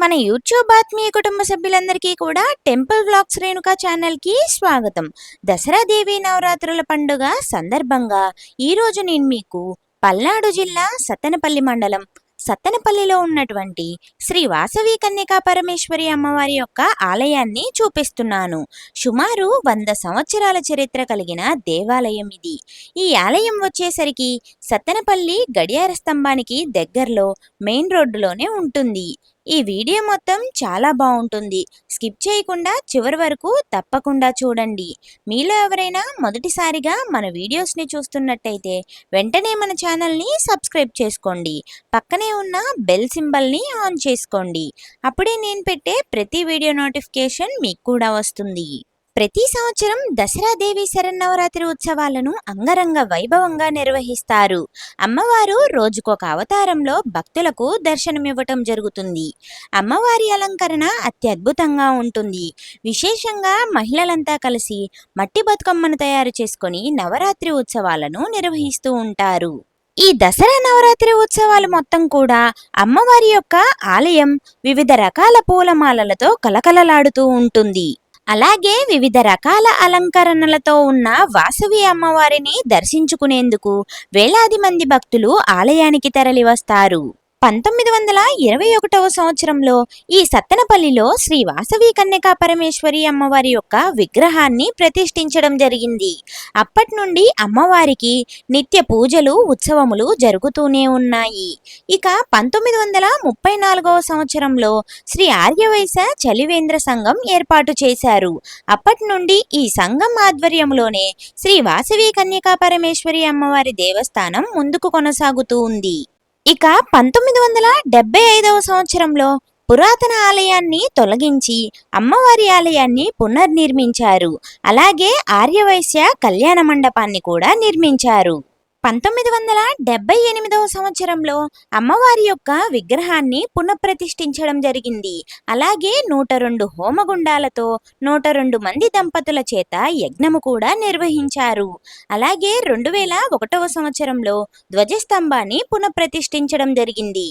మన యూట్యూబ్ ఆత్మీయ కుటుంబ సభ్యులందరికీ కూడా టెంపుల్ వ్లాగ్స్ రేణుకా ఛానల్కి స్వాగతం. దసరా దేవి నవరాత్రుల పండుగ సందర్భంగా ఈరోజు నేను మీకు పల్నాడు జిల్లా సత్తెనపల్లి మండలం సత్తెనపల్లిలో ఉన్నటువంటి శ్రీ వాసవి కన్యకా పరమేశ్వరి అమ్మవారి యొక్క ఆలయాన్ని చూపిస్తున్నాను. సుమారు వంద సంవత్సరాల చరిత్ర కలిగిన దేవాలయం ఇది. ఈ ఆలయం వచ్చేసరికి సత్తెనపల్లి గడియార స్తంభానికి దగ్గరలో మెయిన్ రోడ్డులోనే ఉంటుంది. ఈ వీడియో మొత్తం చాలా బాగుంటుంది. స్కిప్ చేయకుండా చివరి వరకు తప్పకుండా చూడండి. మీలో ఎవరైనా మొదటిసారిగా మన వీడియోస్ని చూస్తున్నట్టయితే వెంటనే మన ఛానల్ని సబ్స్క్రైబ్ చేసుకోండి. పక్కనే ఉన్న బెల్ సింబల్ని ఆన్ చేసుకోండి. అప్పుడే నేను పెట్టే ప్రతి వీడియో నోటిఫికేషన్ మీకు కూడా వస్తుంది. ప్రతి సంవత్సరం దసరా దేవి శరన్నవరాత్రి ఉత్సవాలను అంగరంగ వైభవంగా నిర్వహిస్తారు. అమ్మవారు రోజుకొక అవతారంలో భక్తులకు దర్శనమివ్వటం జరుగుతుంది. అమ్మవారి అలంకరణ అత్యద్భుతంగా ఉంటుంది. విశేషంగా మహిళలంతా కలిసి మట్టి బతుకమ్మను తయారు చేసుకొని నవరాత్రి ఉత్సవాలను నిర్వహిస్తూ ఉంటారు. ఈ దసరా నవరాత్రి ఉత్సవాలు మొత్తం కూడా అమ్మవారి యొక్క ఆలయం వివిధ రకాల పూలమాలలతో కలకలలాడుతూ ఉంటుంది. అలాగే వివిధ రకాల అలంకరణలతో ఉన్న వాసవి అమ్మవారిని దర్శించుకునేందుకు వేలాది మంది భక్తులు ఆలయానికి తరలివస్తారు. పంతొమ్మిది వందల ఇరవై ఒకటవ సంవత్సరంలో ఈ సత్తెనపల్లిలో శ్రీ వాసవి కన్యకా పరమేశ్వరి అమ్మవారి యొక్క విగ్రహాన్ని ప్రతిష్ఠించడం జరిగింది. అప్పటి నుండి అమ్మవారికి నిత్య పూజలు ఉత్సవములు జరుగుతూనే ఉన్నాయి. ఇక పంతొమ్మిది వందల ముప్పై నాలుగవ సంవత్సరంలో శ్రీ ఆర్యవైశ్య చలివేంద్ర సంఘం ఏర్పాటు చేశారు. అప్పటి నుండి ఈ సంఘం ఆధ్వర్యంలోనే శ్రీ వాసవి కన్యకా పరమేశ్వరి అమ్మవారి దేవస్థానం ముందుకు కొనసాగుతూ ఉంది. ఇక పంతొమ్మిది వందల డెబ్బై ఐదవ సంవత్సరంలో పురాతన ఆలయాన్ని తొలగించి అమ్మవారి ఆలయాన్ని పునర్నిర్మించారు. అలాగే ఆర్యవైశ్య కళ్యాణ మండపాన్ని కూడా నిర్మించారు. పంతొమ్మిది వందల డెబ్బై ఎనిమిదవ సంవత్సరంలో అమ్మవారి యొక్క విగ్రహాన్ని పునఃప్రతిష్ఠించడం జరిగింది. అలాగే నూట రెండు హోమగుండాలతో నూట రెండు మంది దంపతుల చేత యజ్ఞము కూడా నిర్వహించారు. అలాగే రెండు వేల ఒకటవ సంవత్సరంలో ధ్వజస్తంభాన్ని పునఃప్రతిష్ఠించడం జరిగింది.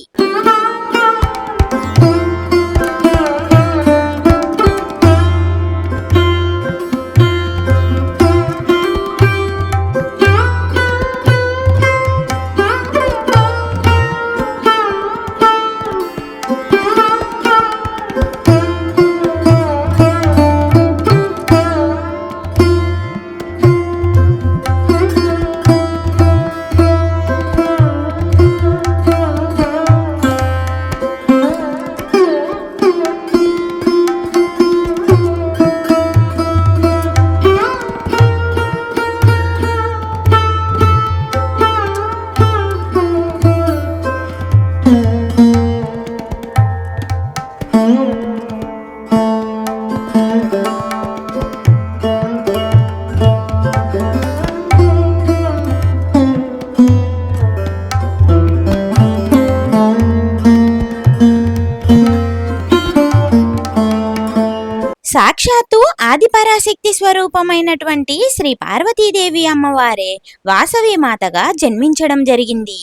సాక్షాత్తు ఆదిపరాశక్తి స్వరూపమైనటువంటి శ్రీ పార్వతీదేవి అమ్మవారే వాసవి మాతగా జన్మించడం జరిగింది.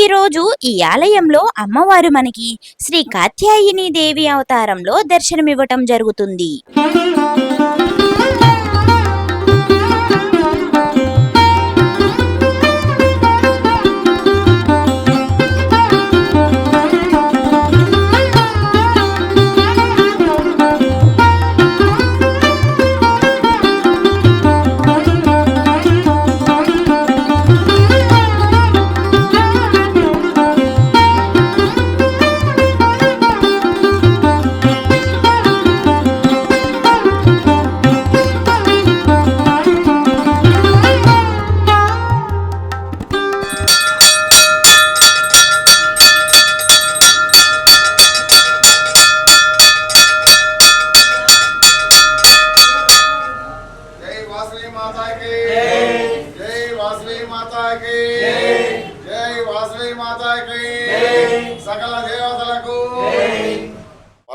ఈ రోజు ఈ ఆలయంలో అమ్మవారు మనకి శ్రీ కాత్యాయిని దేవి అవతారంలో దర్శనమివ్వటం జరుగుతుంది.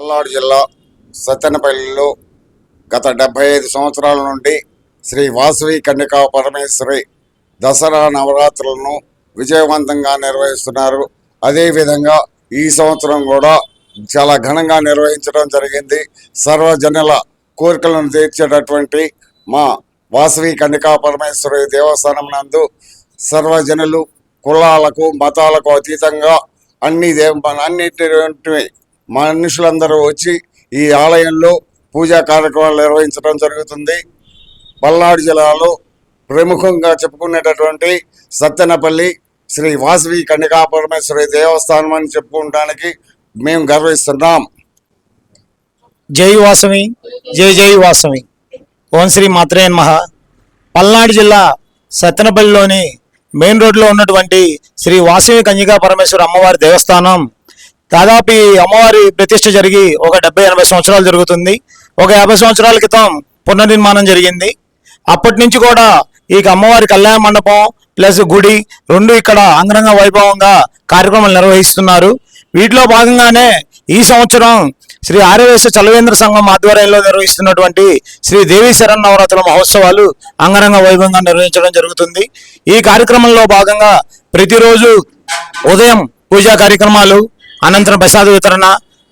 పల్నాడు జిల్లా సత్తెనపల్లిలో గత డెబ్బై ఐదు సంవత్సరాల నుండి శ్రీ వాసవి కన్యకా పరమేశ్వరి దసరా నవరాత్రులను విజయవంతంగా నిర్వహిస్తున్నారు. అదేవిధంగా ఈ సంవత్సరం కూడా చాలా ఘనంగా నిర్వహించడం జరిగింది. సర్వజనుల కోరికలను తీర్చేటటువంటి మా వాసవి కన్యకా పరమేశ్వరి దేవస్థానం నందు సర్వజనులు కులాలకు మతాలకు అతీతంగా అన్ని దేవ అన్నిటి మనుషులందరూ వచ్చి ఈ ఆలయంలో పూజా కార్యక్రమాలు నిర్వహించడం జరుగుతుంది. పల్నాడు జిల్లాలో ప్రముఖంగా చెప్పుకునేటటువంటి సత్తెనపల్లి శ్రీ వాసవి కన్నికా పరమేశ్వరి దేవస్థానం అని చెప్పుకోవడానికి మేము గర్విస్తున్నాం. జై వాసవి జై జై వాసవి. ఓం శ్రీ మాత్రే నమః. పల్నాడు జిల్లా సత్తెనపల్లిలోని మెయిన్ రోడ్లో ఉన్నటువంటి శ్రీ వాసవి కన్యకా పరమేశ్వర అమ్మవారి దేవస్థానం దాదాపు ఈ అమ్మవారి ప్రతిష్ట జరిగి ఒక డెబ్బై ఎనభై సంవత్సరాలు జరుగుతుంది. ఒక యాభై సంవత్సరాల క్రితం పునర్నిర్మాణం జరిగింది. అప్పటి నుంచి కూడా ఈ అమ్మవారి కళ్యాణ మండపం ప్లస్ గుడి రెండు ఇక్కడ అంగరంగ వైభవంగా కార్యక్రమాలు నిర్వహిస్తున్నారు. వీటిలో భాగంగానే ఈ సంవత్సరం శ్రీ ఆర్యవేశ చలవేంద్ర సంఘం ఆధ్వర్యంలో నిర్వహిస్తున్నటువంటి శ్రీ దేవి శరణ్ నవరాత్రుల మహోత్సవాలు అంగరంగ వైభవంగా నిర్వహించడం జరుగుతుంది. ఈ కార్యక్రమంలో భాగంగా ప్రతిరోజు ఉదయం పూజా కార్యక్రమాలు అనంతరం ప్రసాద వితరణ.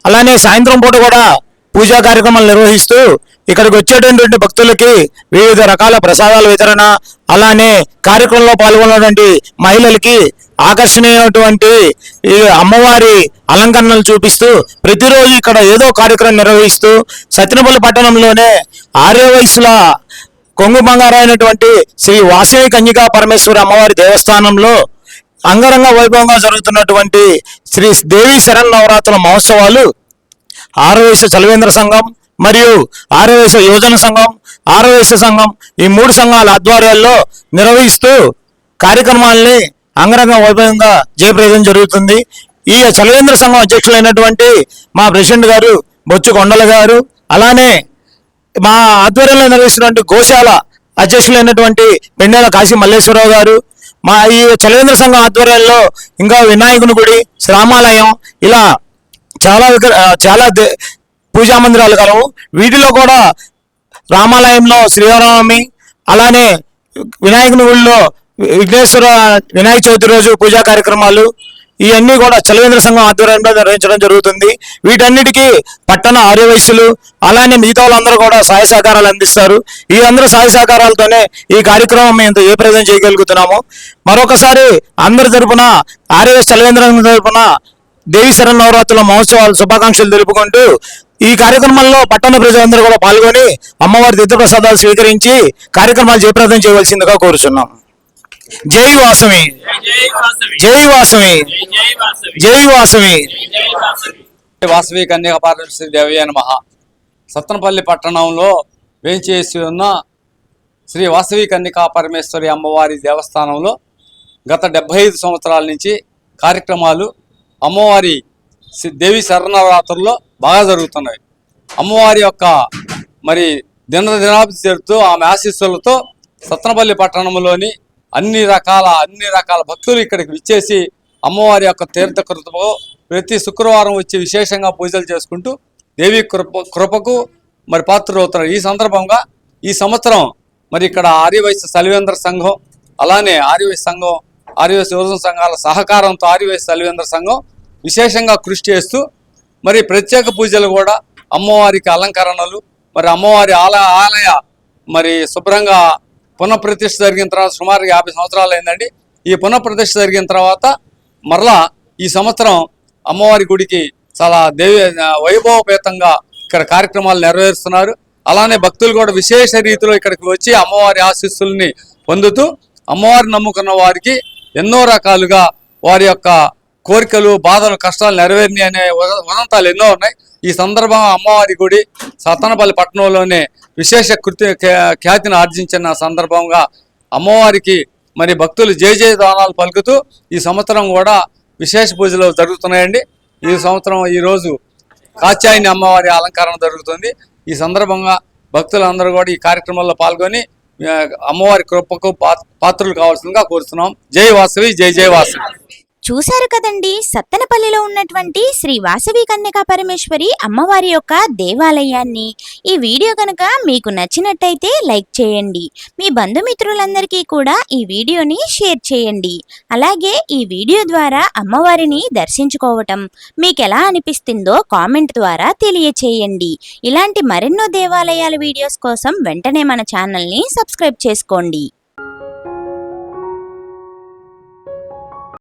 అలానే సాయంత్రం పూట కూడా పూజా కార్యక్రమాలు నిర్వహిస్తూ ఇక్కడికి వచ్చేటటువంటి భక్తులకి వివిధ రకాల ప్రసాదాల వితరణ అలానే కార్యక్రమంలో పాల్గొన్నటువంటి మహిళలకి ఆకర్షణీయమైనటువంటి ఈ అమ్మవారి అలంకరణలు చూపిస్తూ ప్రతిరోజు ఇక్కడ ఏదో కార్యక్రమం నిర్వహిస్తూ సత్యనపల్లి పట్టణంలోనే ఆర్య వయసుల కొంగు బంగారైనటువంటి శ్రీ వాసవి కన్యకా పరమేశ్వర అమ్మవారి దేవస్థానంలో అంగరంగ వైభవంగా జరుగుతున్నటువంటి శ్రీ దేవి శరణ్ నవరాత్రుల మహోత్సవాలు ఆరవేశ చలవేంద్ర సంఘం మరియు ఆరవేశ యువజన సంఘం ఆరవేశ సంఘం ఈ మూడు సంఘాల ఆధ్వర్యాల్లో నిర్వహిస్తూ కార్యక్రమాల్ని అంగరంగ వైభవంగా జయప్రదం జరుగుతుంది. ఈ చలవేంద్ర సంఘం అధ్యక్షులైనటువంటి మా ప్రెసిడెంట్ గారు బొచ్చు కొండల గారు అలానే మా ఆధ్వర్యంలో నిర్వహిస్తున్నటువంటి గోశాల అధ్యక్షులైనటువంటి పెండేల కాశీ మల్లేశ్వరరావు గారు మా ఈ చలవేంద్ర సంఘం ఆధ్వర్యంలో ఇంకా వినాయకుని గుడి శ్రామాలయం ఇలా చాలా విగ్ర- చాలా దే- పూజా మందిరాలు కలవు వీటిలో కూడా రామాలయంలో శ్రీరామనవమి అలానే వినాయకుని గుడిలో విఘ్నేశ్వర వినాయక చవితి రోజు పూజా కార్యక్రమాలు ఇవన్నీ కూడా చలవేంద్ర సంఘం ఆధ్వర్యంలో నిర్వహించడం జరుగుతుంది. వీటన్నిటికీ పట్టణ ఆర్యవైశ్యులు అలానే మిగతా వాళ్ళందరూ కూడా సహాయ సహకారాలు అందిస్తారు. ఈ అందరూ సహాయ సహకారాలతోనే ఈ కార్యక్రమం మేము ఏ ప్రయోజనం చేయగలుగుతున్నాము. మరొకసారి అందరి తరపున ఆర్యవైశ్య చలవేంద్ర సంఘం తరపున దేవి శరణ నవరాత్రుల మహోత్సవాలు శుభాకాంక్షలు తెలుపుకుంటూ ఈ కార్యక్రమంలో పట్టణ ప్రజలందరూ కూడా పాల్గొని అమ్మవారి తీర్థప్రసాదాలు స్వీకరించి కార్యక్రమాలు జయప్రదం చేయవలసిందిగా కోరుచున్నాం. జై వాసవి. జై వాసవి. జై వాసవి. జై వాసవి జై వాసవి జై కన్యక దేవయ్య నమ. సత్తనపల్లి పట్టణంలో వేంచేసి ఉన్న శ్రీ వాసవి కన్యకా పరమేశ్వరి అమ్మవారి దేవస్థానంలో గత డెబ్బై ఐదు సంవత్సరాల నుంచి కార్యక్రమాలు అమ్మవారి దేవి శరణవరాత్రుల్లో బాగా జరుగుతున్నాయి. అమ్మవారి యొక్క మరి దిన చేరుతూ జరుగుతూ ఆమె ఆశీస్సులతో సత్తనపల్లి పట్టణంలోని అన్ని రకాల అన్ని రకాల భక్తులు ఇక్కడికి విచ్చేసి అమ్మవారి యొక్క తీర్థకృతము ప్రతి శుక్రవారం వచ్చి విశేషంగా పూజలు చేసుకుంటూ దేవి కృప కృపకు మరి పాత్రలవుతున్నారు. ఈ సందర్భంగా ఈ సంవత్సరం మరి ఇక్కడ ఆర్యవైశ్య సలివేంద్ర సంఘం అలానే ఆర్యవైశ్య సంఘం ఆర్యవైశ్య యువజన సంఘాల సహకారంతో ఆర్యవైశ్య సలివేంద్ర సంఘం విశేషంగా కృషి చేస్తూ మరి ప్రత్యేక పూజలు కూడా అమ్మవారికి అలంకరణలు మరి అమ్మవారి ఆలయ ఆలయ మరి శుభ్రంగా పునఃప్రతిష్ఠ జరిగిన తర్వాత సుమారు యాభై సంవత్సరాలు అయిందండి. ఈ పునఃప్రతిష్ఠ జరిగిన తర్వాత మరలా ఈ సంవత్సరం అమ్మవారి గుడికి చాలా దేవి వైభవపేతంగా ఇక్కడ కార్యక్రమాలు నెరవేరుస్తున్నారు. అలానే భక్తులు కూడా విశేష రీతిలో ఇక్కడికి వచ్చి అమ్మవారి ఆశీస్సుల్ని పొందుతూ అమ్మవారిని నమ్ముకున్న వారికి ఎన్నో రకాలుగా వారి యొక్క కోరికలు బాధలు కష్టాలు నెరవేరినాయి అనే వదంతాలు ఎన్నో ఉన్నాయి. ఈ సందర్భంగా అమ్మవారి గుడి సత్తనపల్లి పట్టణంలోనే విశేష కృతి ఖ్యాతిని ఆర్జించిన సందర్భంగా అమ్మవారికి మరి భక్తులు జయ జయ దానాలు పలుకుతూ ఈ సంవత్సరం కూడా విశేష పూజలు జరుగుతున్నాయండి. ఈ సంవత్సరం ఈ రోజు అమ్మవారి అలంకరణ జరుగుతుంది. ఈ సందర్భంగా భక్తులందరూ కూడా ఈ కార్యక్రమంలో పాల్గొని అమ్మవారి కృపకు పాత్రలు కావాల్సిందిగా కోరుతున్నాం. జై వాసవి జై జై వాసవి. చూశారు కదండి సత్తెనపల్లిలో ఉన్నటువంటి శ్రీ వాసవి కన్యకా పరమేశ్వరి అమ్మవారి యొక్క దేవాలయాన్ని. ఈ వీడియో కనుక మీకు నచ్చినట్టయితే లైక్ చేయండి. మీ బంధుమిత్రులందరికీ కూడా ఈ వీడియోని షేర్ చేయండి. అలాగే ఈ వీడియో ద్వారా అమ్మవారిని దర్శించుకోవటం మీకు ఎలా అనిపిస్తుందో కామెంట్ ద్వారా తెలియచేయండి. ఇలాంటి మరెన్నో దేవాలయాల వీడియోస్ కోసం వెంటనే మన ఛానల్ని సబ్స్క్రైబ్ చేసుకోండి.